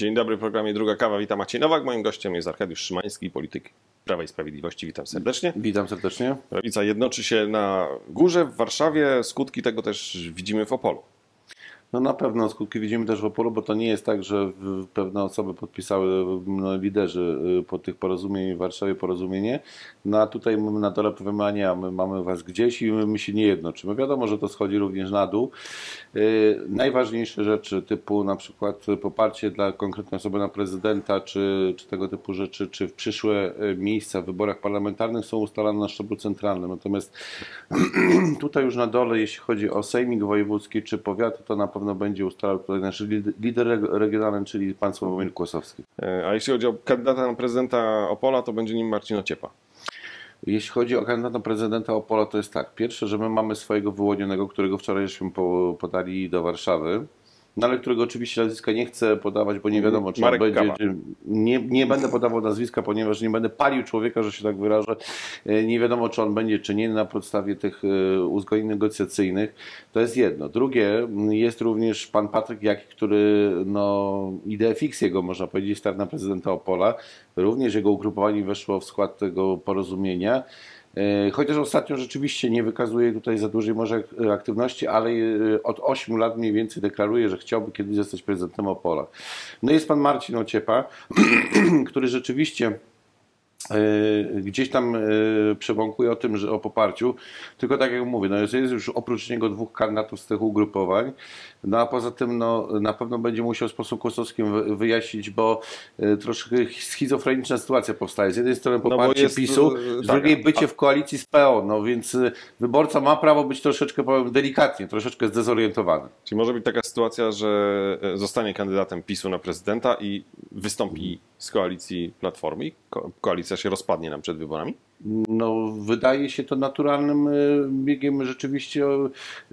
Dzień dobry w programie Druga Kawa. Witam Maciej Nowak. Moim gościem jest Arkadiusz Szymański, polityk Prawa i Sprawiedliwości. Witam serdecznie. Witam serdecznie. Prawica jednoczy się na górze w Warszawie. Skutki tego też widzimy w Opolu. No na pewno skutki widzimy też w Opolu, bo to nie jest tak, że pewne osoby podpisały, no, liderzy y, po tych porozumień w Warszawie porozumienie. No a tutaj my na dole powiemy, a nie, my mamy was gdzieś i my, my się nie jednoczymy. Wiadomo, że to schodzi również na dół. Y, Najważniejsze rzeczy typu na przykład poparcie dla konkretnej osoby na prezydenta, czy, czy tego typu rzeczy, czy w przyszłe y, miejsca w wyborach parlamentarnych są ustalane na szczeblu centralnym. Natomiast tutaj już na dole, jeśli chodzi o sejmik wojewódzki czy powiaty, to na pewno będzie ustalał tutaj nasz lid- lider reg- regionalny, czyli pan Sławomir Kłosowski. E, A jeśli chodzi o kandydata na prezydenta Opola, to będzie nim Marcin Ociepa. Jeśli chodzi o kandydata prezydenta Opola, to jest tak. Pierwsze, że my mamy swojego wyłonionego, którego wczoraj żeśmy po, podali do Warszawy. No ale którego oczywiście nazwiska nie chcę podawać, bo nie wiadomo, czy Marek on będzie. Czy, nie, nie będę podawał nazwiska, ponieważ nie będę palił człowieka, że się tak wyrażę. E, Nie wiadomo, czy on będzie, czy nie na podstawie tych e, uzgodnień negocjacyjnych. To jest jedno. Drugie, jest również pan Patryk Jaki, który, no, ideę fix jego, można powiedzieć, start na prezydenta Opola. Również jego ugrupowanie weszło w skład tego porozumienia. E, Chociaż ostatnio rzeczywiście nie wykazuje tutaj za dużej może ak- aktywności, ale e, od 8 lat mniej więcej deklaruje, że chciałby kiedyś zostać prezydentem Opola. No jest pan Marcin Ociepa, który rzeczywiście gdzieś tam e, przebąkuje o tym, że o poparciu, tylko tak jak mówię, no jest, jest już oprócz niego dwóch kandydatów z tych ugrupowań, no a poza tym no, na pewno będzie musiał z posłem Kłosowskim wy- wyjaśnić, bo e, troszkę schizofreniczna sytuacja powstaje. Z jednej strony bo poparcie jest, PiSu, z tak, drugiej a- bycie w koalicji z PO, no więc y, wyborca ma prawo być troszeczkę, powiem delikatnie, troszeczkę zdezorientowany. Czyli może być taka sytuacja, że e, zostanie kandydatem PiSu na prezydenta i wystąpi z koalicji Platformy ko- koalicja się rozpadnie nam przed wyborami? No, wydaje się to naturalnym y, biegiem rzeczywiście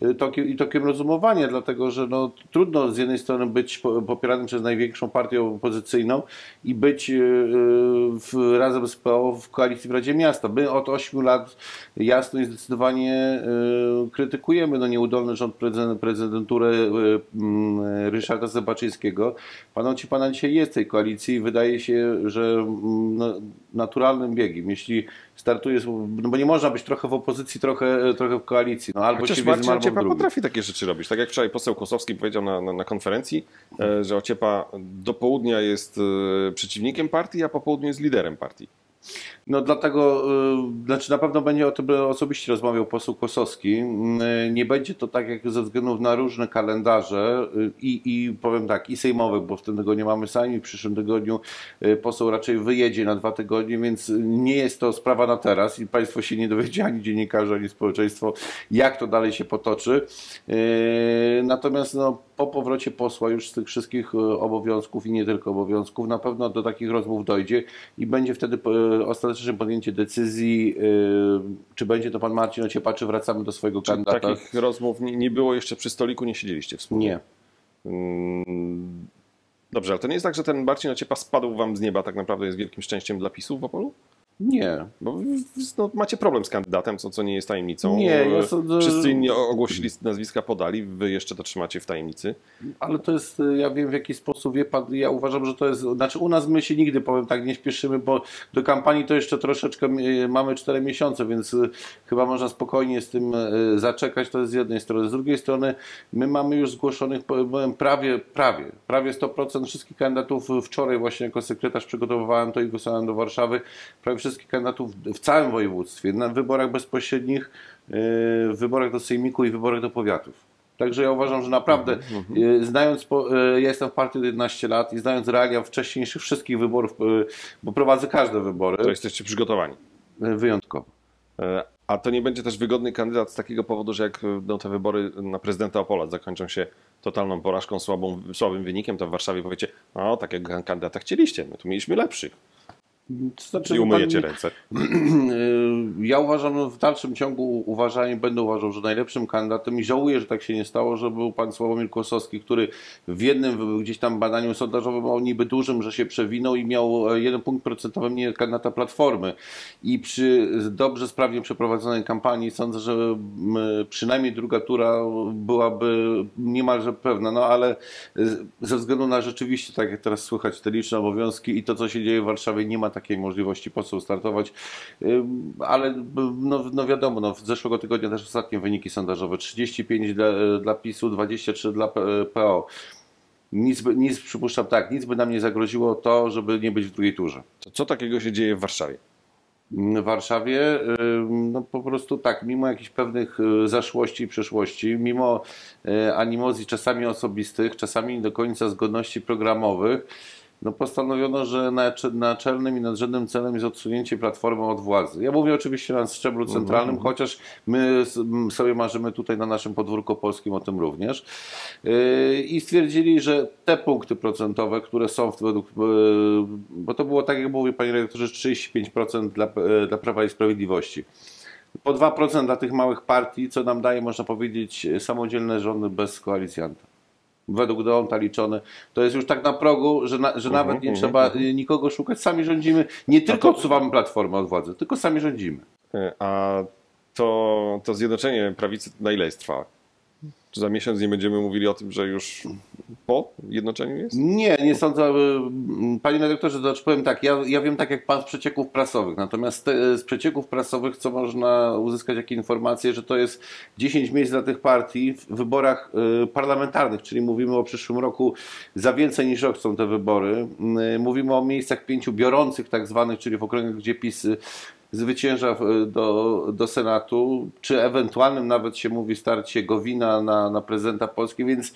y, tokiem, i tokiem rozumowania, dlatego że no, trudno z jednej strony być po- popieranym przez największą partię opozycyjną i być y, w, razem z PO w koalicji w Radzie Miasta. My od 8 lat jasno i zdecydowanie krytykujemy no, nieudolny rząd prezydent, prezydenturę y, mm, Ryszarda Zebaczyńskiego. Pan Ocipana dzisiaj jest w tej koalicji i wydaje się, że no, naturalnym biegiem, jeśli startuje, no bo nie można być trochę w opozycji, trochę, trochę w koalicji. No, albo Chociaż się Marcin albo Ociepa potrafi takie rzeczy robić. Tak jak wczoraj poseł Kłosowski powiedział na, na, na konferencji, e, że Ociepa do południa jest e, przeciwnikiem partii, a po południu jest liderem partii. No dlatego, y, znaczy na pewno będzie o tym osobiście rozmawiał poseł Kosowski. Y, Nie będzie to tak jak ze względu na różne kalendarze y, i, i powiem tak, i sejmowych, bo w tym tygodniu mamy sejm i w przyszłym tygodniu poseł raczej wyjedzie na dwa tygodnie, więc nie jest to sprawa na teraz i Państwo się nie dowiecie, ani dziennikarze, ani społeczeństwo, jak to dalej się potoczy. Natomiast no, po powrocie posła już z tych wszystkich obowiązków i nie tylko obowiązków, na pewno do takich rozmów dojdzie i będzie wtedy ostateczne podjęcie decyzji, y, czy będzie to pan Marcin Ociepa, czy wracamy do swojego Czy kandydata. takich rozmów nie, nie było jeszcze przy stoliku, nie siedzieliście wspólnie? Nie. Mm, Dobrze, ale to nie jest tak, że ten Marcin Ociepa spadł wam z nieba, tak naprawdę jest wielkim szczęściem dla PiSu w Opolu? Nie. Bo no, macie problem z kandydatem, co, co nie jest tajemnicą. Nie, sądzę- Wszyscy inni ogłosili nazwiska, podali, wy jeszcze to trzymacie w tajemnicy. Ale to jest, y, ja wiem w jaki sposób, wie pan, ja uważam, że to jest, znaczy u nas my się nigdy, powiem tak, nie śpieszymy, bo do kampanii to jeszcze troszeczkę y, mamy 4 miesiące, więc y, chyba można spokojnie z tym zaczekać, to jest z jednej strony. Z drugiej strony my mamy już zgłoszonych, powiem, prawie, prawie, prawie 100% wszystkich kandydatów. Wczoraj właśnie jako sekretarz przygotowywałem to i głosowałem do Warszawy, prawie wszystkich kandydatów w całym województwie, na wyborach bezpośrednich, y, w wyborach do sejmiku i wyborach do powiatów. Także ja uważam, że naprawdę, e, znając, po, e, ja jestem w partii od 11 lat i znając realia wcześniejszych wszystkich wyborów, e, bo prowadzę każde wybory, To jesteście przygotowani. e, wyjątkowo. E, A to nie będzie też wygodny kandydat z takiego powodu, że jak e, no, te wybory na prezydenta Opola zakończą się totalną porażką, słabą, słabym wynikiem, to w Warszawie powiecie, no takiego kandydata chcieliście, my tu mieliśmy lepszych. To znaczy, I umyjecie pan- ręce. Ja uważam, w dalszym ciągu uważam i będę uważał, że najlepszym kandydatem i żałuję, że tak się nie stało, że był pan Sławomir Kłosowski, który w jednym gdzieś tam badaniu sondażowym o niby dużym, że się przewinął i miał e, jeden punkt procentowy mniej kandydata Platformy. I przy dobrze, sprawnie przeprowadzonej kampanii sądzę, że przynajmniej druga tura byłaby niemalże pewna, no ale ze względu na rzeczywiście, tak jak teraz słychać, te liczne obowiązki i to, co się dzieje w Warszawie, nie ma takiej możliwości poseł startować, Ym, ale no, no wiadomo, no, z zeszłego tygodnia też ostatnie wyniki sondażowe, 35 dla, dla PiSu, 23 dla PO. Nic, by, nic, przypuszczam tak, nic by nam nie zagroziło to, żeby nie być w drugiej turze. To co takiego się dzieje w Warszawie? w Warszawie, no po prostu tak, mimo jakichś pewnych y, zaszłości i przeszłości, mimo y, animozji czasami osobistych, czasami nie do końca zgodności programowych, no postanowiono, że nacz- naczelnym i nadrzędnym celem jest odsunięcie Platformy od władzy. Ja mówię oczywiście na szczeblu centralnym, chociaż my s- m, sobie marzymy tutaj na naszym podwórku polskim o tym również. Yy, I stwierdzili, że te punkty procentowe, które są według, yy, bo to było tak jak mówił panie redaktorze, 35% dla, yy, dla Prawa i Sprawiedliwości. Po 2% dla tych małych partii, co nam daje, można powiedzieć, samodzielne rządy bez koalicjanta. Według Deonta liczone, to jest już tak na progu, że, na, że nawet nie mhm, trzeba mhm. y, nikogo szukać, sami rządzimy. Nie tylko to- odsuwamy platformę od władzy, tylko sami rządzimy. E, A to, to zjednoczenie prawicy na ile jest trwałe? Czy za miesiąc nie będziemy mówili o tym, że już po jednoczeniu jest? Nie, nie sądzę. y, Panie redaktorze, to znaczy powiem tak, ja, ja wiem tak jak pan z przecieków prasowych, natomiast te, z przecieków prasowych, co można uzyskać jakie informacje, że to jest 10 miejsc dla tych partii w wyborach y, parlamentarnych, czyli mówimy o przyszłym roku za więcej niż rok są te wybory. Y, Mówimy o miejscach pięciu biorących tak zwanych, czyli w okręgach, gdzie PiS y, zwycięża do, do Senatu, czy ewentualnym nawet się mówi starcie Gowina na, na prezydenta Polski, więc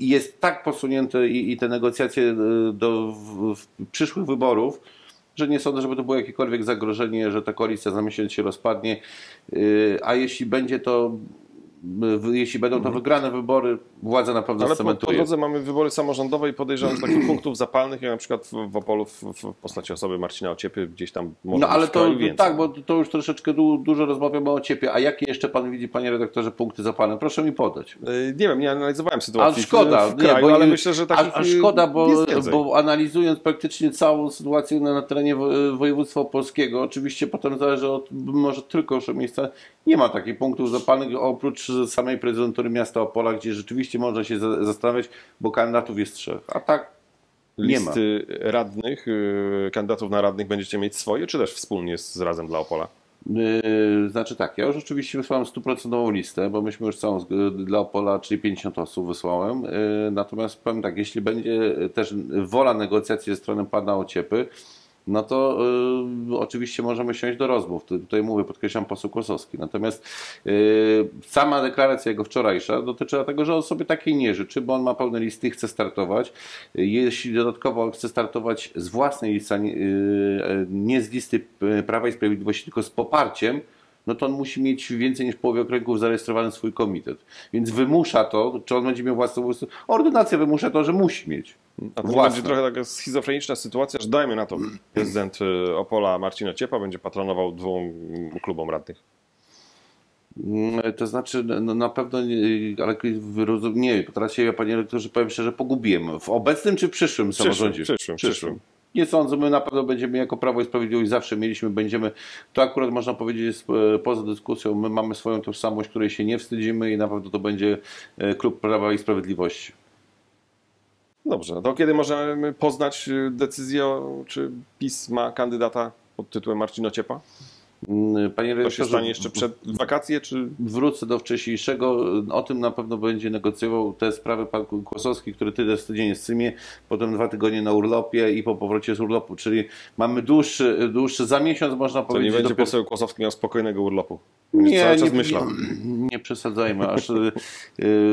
jest tak posunięte i, i te negocjacje y, do w, w przyszłych wyborów, że nie sądzę, żeby to było jakiekolwiek zagrożenie, że ta koalicja za miesiąc się rozpadnie, Y, a jeśli będzie to, jeśli będą to wygrane wybory, władza na pewno Ale po, po drodze mamy wybory samorządowe i podejrzewam, że takich punktów zapalnych, jak na przykład w, Opolu w, w postaci osoby Marcina Ociepy gdzieś tam może No ale to tak, bo to już troszeczkę du, dużo rozmawiamy o ciepie. A jakie jeszcze pan widzi, panie redaktorze, punkty zapalne? Proszę mi podać. E, Nie wiem, nie analizowałem A sytuacji szkoda, w, w kraju, nie, bo ale myślę, że a, takich a szkoda, bo, bo analizując praktycznie całą sytuację na, na terenie wo- województwa opolskiego, oczywiście potem zależy od może tylko już miejsca, nie ma takich punktów zapalnych oprócz samej prezydentury miasta Opola, gdzie rzeczywiście można się za- zastanawiać, bo kandydatów jest trzech. A tak nie ma. Listy radnych, y, kandydatów na radnych będziecie mieć swoje, czy też wspólnie z Razem dla Opola? Yy, Znaczy tak, ja już oczywiście wysłałem stuprocentową listę, bo myśmy już całą dla Opola, czyli 50 osób wysłałem. Yy, Natomiast powiem tak, jeśli będzie też wola negocjacji ze strony pana Ociepy, no to yy, oczywiście możemy siąść do rozmów. Tu- Tutaj mówię, podkreślam poseł Kłosowski. Natomiast yy, sama deklaracja jego wczorajsza dotyczyła tego, że on sobie takiej nie życzy, bo on ma pełne listy i chce startować. Jeśli dodatkowo chce startować z własnej listy, nie, yy, nie z listy yy, Prawa i Sprawiedliwości, tylko z poparciem, no to on musi mieć więcej niż połowie okręgów zarejestrowany swój komitet. Więc wymusza to, czy on będzie miał własną... Ordynacja wymusza to, że musi mieć. A to będzie trochę taka schizofreniczna sytuacja, że dajmy na to, prezydent y, Opola Marcin Ociepa będzie patronował dwóm mm, klubom radnych. Mm, To znaczy, no, na pewno, nie, ale wyrozum- nie, teraz się, ja panie rektorze, powiem szczerze, pogubiłem. W obecnym czy przyszłym Przyszłym, samorządzie? przyszłym, przyszłym. Nie sądzę, my na pewno będziemy jako Prawo i Sprawiedliwość zawsze mieliśmy, będziemy, to akurat można powiedzieć jest e, poza dyskusją, my mamy swoją tożsamość, której się nie wstydzimy i na pewno to będzie e, Klub Prawa i Sprawiedliwości. Dobrze, to kiedy możemy poznać y, decyzję, czy PiS ma kandydata pod tytułem Marcin Ociepa? Mm, Panie To się stanie jeszcze przed wakacje, czy wrócę do wcześniejszego. O tym na pewno będzie negocjował te sprawy pan Kłosowski, który tyle tydzień jest w Symie, potem dwa tygodnie na urlopie i po powrocie z urlopu, czyli mamy dłuższy, dłuższy za miesiąc można to nie powiedzieć. będzie dopiero- poseł Kłosowski miał spokojnego urlopu? Będzie cały czas myślał. Nie, nie przesadzajmy, aż y,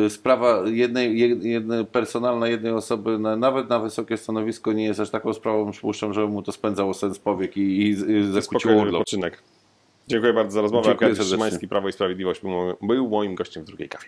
y, sprawa jednej, jed- jednej, personalna jednej osoby, na, nawet na wysokie stanowisko nie jest aż taką sprawą, przypuszczam, że mu to spędzało sens powiek i, i, i zakłóciło urlop. Dziękuję bardzo za rozmowę. Dziękuję serdecznie. Szymański, Prawo i Sprawiedliwość był moim gościem w drugiej kawie.